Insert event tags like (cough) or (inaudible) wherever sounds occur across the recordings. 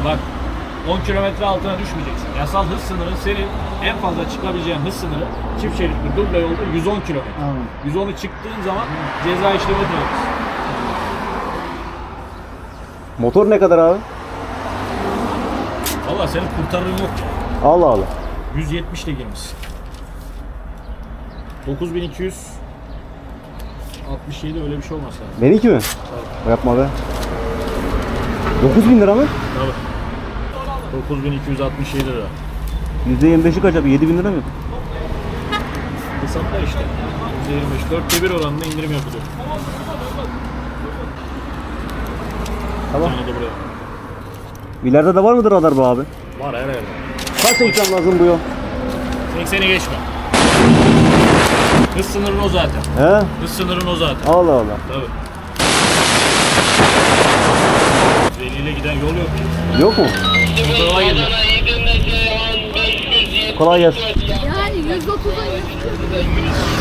He bak 10 kilometre altına düşmeyeceksin. Yasal hız sınırı senin en fazla çıkabileceğin hız sınırı çift şeritli duble yolda 110 kilometre. Anladım. 110'u çıktığın zaman ceza işlemi duyarız. Motor ne kadar abi? Valla senin kurtarırın yok. Allah Allah. 170 ile girmişsin. 9200 67 öyle bir şey olmasa lazım. Benimki mi? Yapma be. 9000 lira mı? Tabii. 9267 lira. %25'i kaç abi? 7000 lira mı? Hesapla işte. 125. 4'te 1 oranında indirim yapılıyor. Tamam. Bir tane de buraya. İleride de var mıdır radar bu abi? Var her yerde. Kaç ekran lazım bu yol? 80'i geçme. Hız sınırın o zaten. He? Hız sınırın o zaten. Allah Allah. Tabii. 150 ile giden yol yok. Yok mu? Motorla gidiyor. Kolay gelsin. Yani 130'a 140.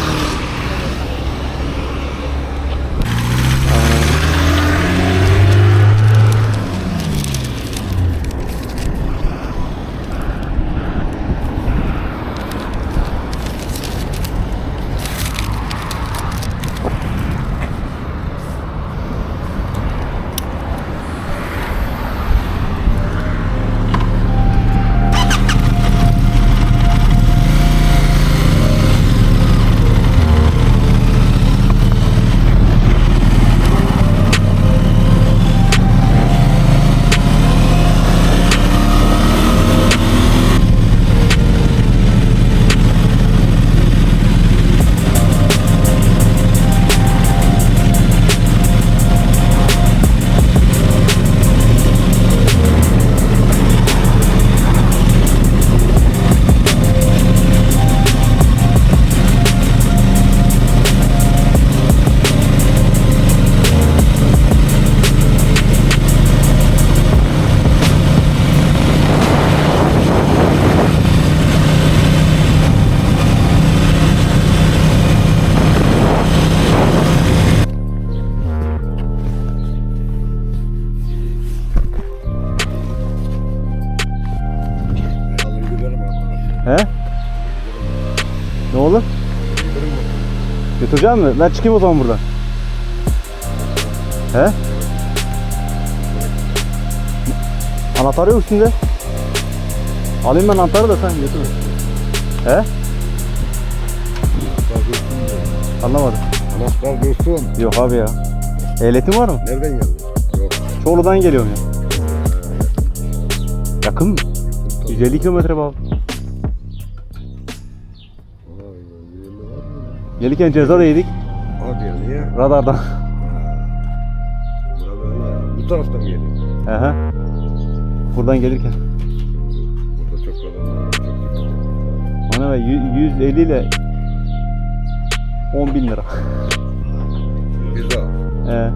Götüreceğim mi? Ben çıkayım o zaman buradan. He? Anahtar yok üstünde. Alayım ben anahtarı da sen götür. He? Anlamadım. Anahtar dostum. Yok abi ya. Ehliyetin var mı? Nereden geldin? Yok. Çorlu'dan geliyorum ya. Yakın mı? 150 kilometre bağlı. Gelirken ceza da yedik. Hadi ya niye? Radardan. Burada böyle ya. Bu taraftan geliyor. Aha. Buradan gelirken. Burada çok var. Çok dikkat edin. Ana be yü- 150 ile 10 bin lira. Güzel. He.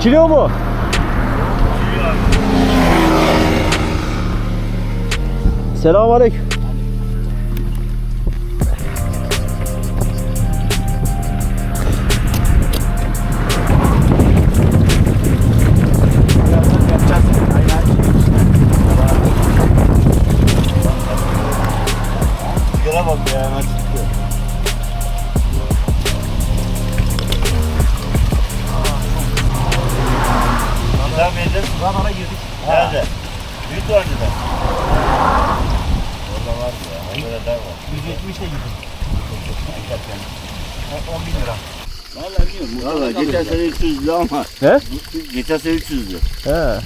İçiliyor mu? Selamun aleyküm. Lira. Valla bilmiyorum. Valla geçen sene 300'dü ama. He? Geçen sene 300'dü. He.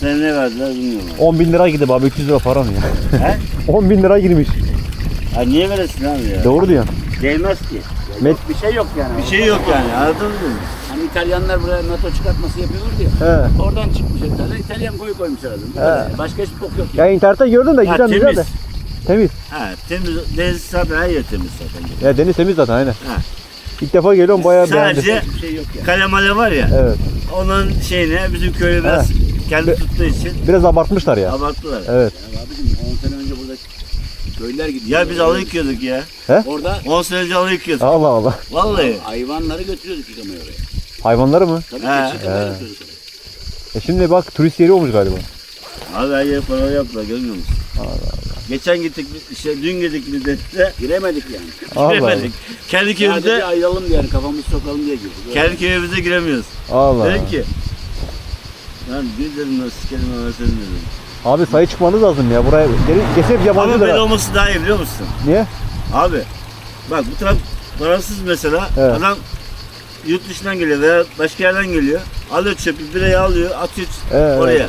Sen ne verdiler bilmiyorum. 10 bin lira gidip abi 300 lira para mı ya? He? (laughs) 10 bin lira girmiş. Ha niye veresin abi ya? Doğru diyorsun. Değmez ki. Met Bir şey yok yani. Bir şey yok yani. Anladın mı? Hani İtalyanlar buraya NATO çıkartması yapıyorlar diye. He. Oradan çıkmış İtalyan. İtalyan koyu koymuşlar adını. Bu kadar. Başka hiçbir bok yok. Ya internette gördüm de Ha, güzel güzel de. temiz. Temiz. Ha temiz. Deniz zaten her yer temiz zaten. Ya deniz temiz zaten aynen. Ha. İlk defa geliyorum bayağı beğendim. Sadece Bir şey yok yani. kale male var ya. Evet. Onun şeyine bizim köyü biraz kendi Be- tuttuğu için Biraz abartmışlar ya. abarttılar. Evet. Ya abicim 10 sene önce burada köylüler gidiyor. Ya biz alı yıkıyorduk ya. Orada 10 sene önce alı yıkıyorduk. Allah Allah. Vallahi. hayvanları götürüyorduk yıkamaya oraya. Hayvanları mı? Tabii He. keçi yıkamaya He. götürüyorduk oraya. E şimdi bak turist yeri olmuş galiba. Abi her yere para yaptılar görmüyor musun? Geçen gittik, işte dün gittik bir de Giremedik yani. Allah Allah. giremedik. Kendi Sadece köyümüze, ayıralım diye yani kafamızı sokalım diye girdik. kendi köyümüze giremiyoruz. Allah. Dedim ki, lan bir dedim nasıl sikerim ben senin dedim. Abi sayı çıkmanız lazım ya. Buraya geri geçip Ama yabancı böyle olması daha iyi biliyor musun? Niye? Abi, bak bu taraf parasız mesela, Evet. adam yurt dışından geliyor veya başka yerden geliyor. Alıyor çöpü, birayı alıyor, atıyor Evet, oraya. evet.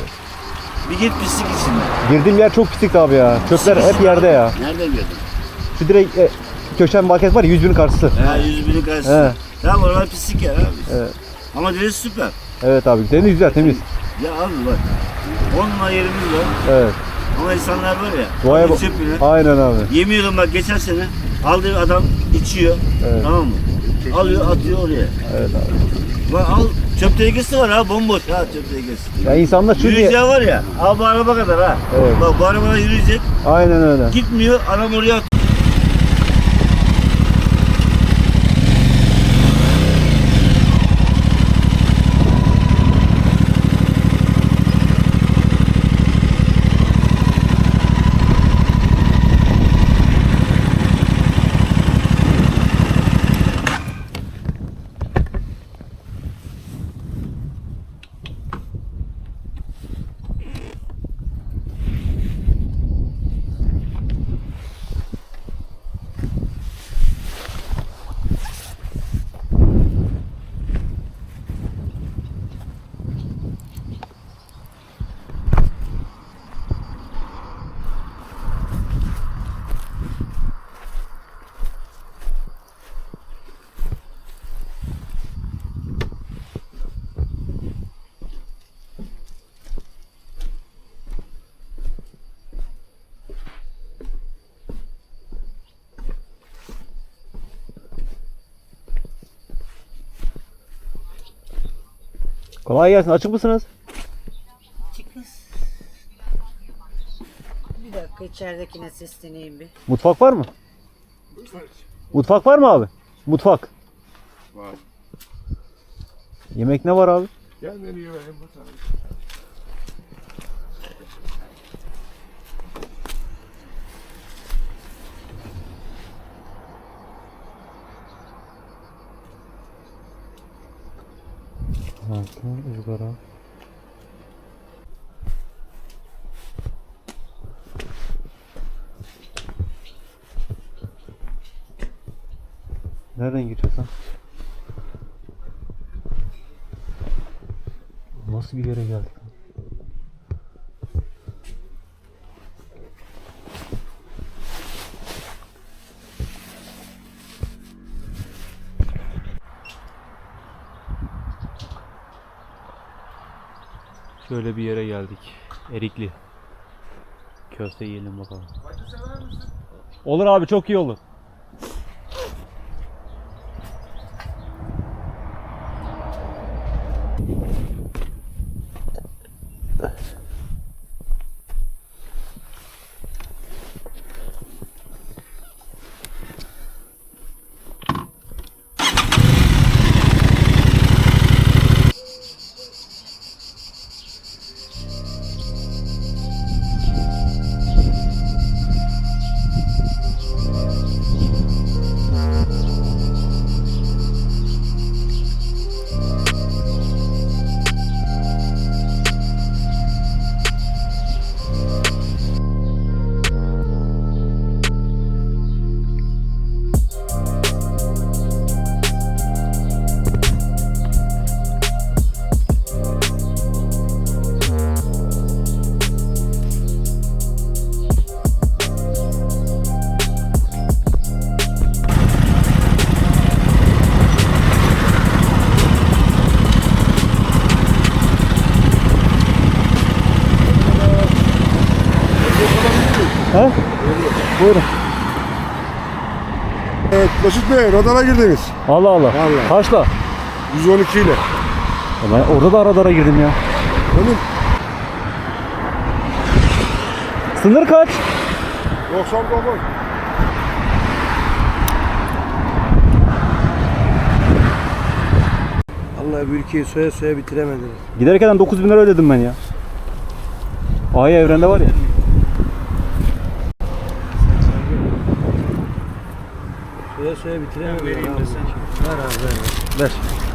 Bir git pislik içinde. Girdiğim yer çok pislik abi ya. Çöpler hep yerde ya. Nereden girdin? Şu direkt e, köşen market var ya 100 bin karşısı. Ha, yüz binin karşısında. He. Tamam oralar pislik yer abi. Evet. Ama deniz süper. Evet abi. Deniz güzel temiz. Ya abi bak, 10 numara yerimiz var. Evet. Ama insanlar var ya, Doğaya alıyor bak. çöpünü. Aynen abi. Yemin bak geçen sene aldığı adam içiyor. Evet. Tamam mı? Alıyor atıyor oraya. Evet abi. Bak al çöp tenekesi var ha bomboş ha çöp tenekesi. Ya insanlar şu diye... Yürüyeceği var ya al bu araba kadar ha. Evet. Bak bu arabada yürüyecek Aynen öyle. gitmiyor adam oraya atıyor. Kolay gelsin. Açık mısınız? Bir dakika içeridekine sesleneyim bir. Mutfak var mı? Mutfak var mı abi? Mutfak. Var. Yemek ne var abi? Gel vereyim bakalım. Altı, ızgara. Nereden lan? Nasıl bir yere geldik? Şöyle bir yere geldik. Erikli. Köfte yiyelim bakalım. Olur abi çok iyi olur. Buyurun. Evet Mesut Bey radara girdiniz. Allah Allah. Vallahi. Kaçla? 112 ile. Ben orada da aradara girdim ya. Benim Sınır kaç? 99. Allah bu ülkeyi soya soya bitiremediler. Giderken 9000 lira ödedim ben ya. Ay evrende var ya. Soya soya bitiremediler. Ver abi ver. Ver.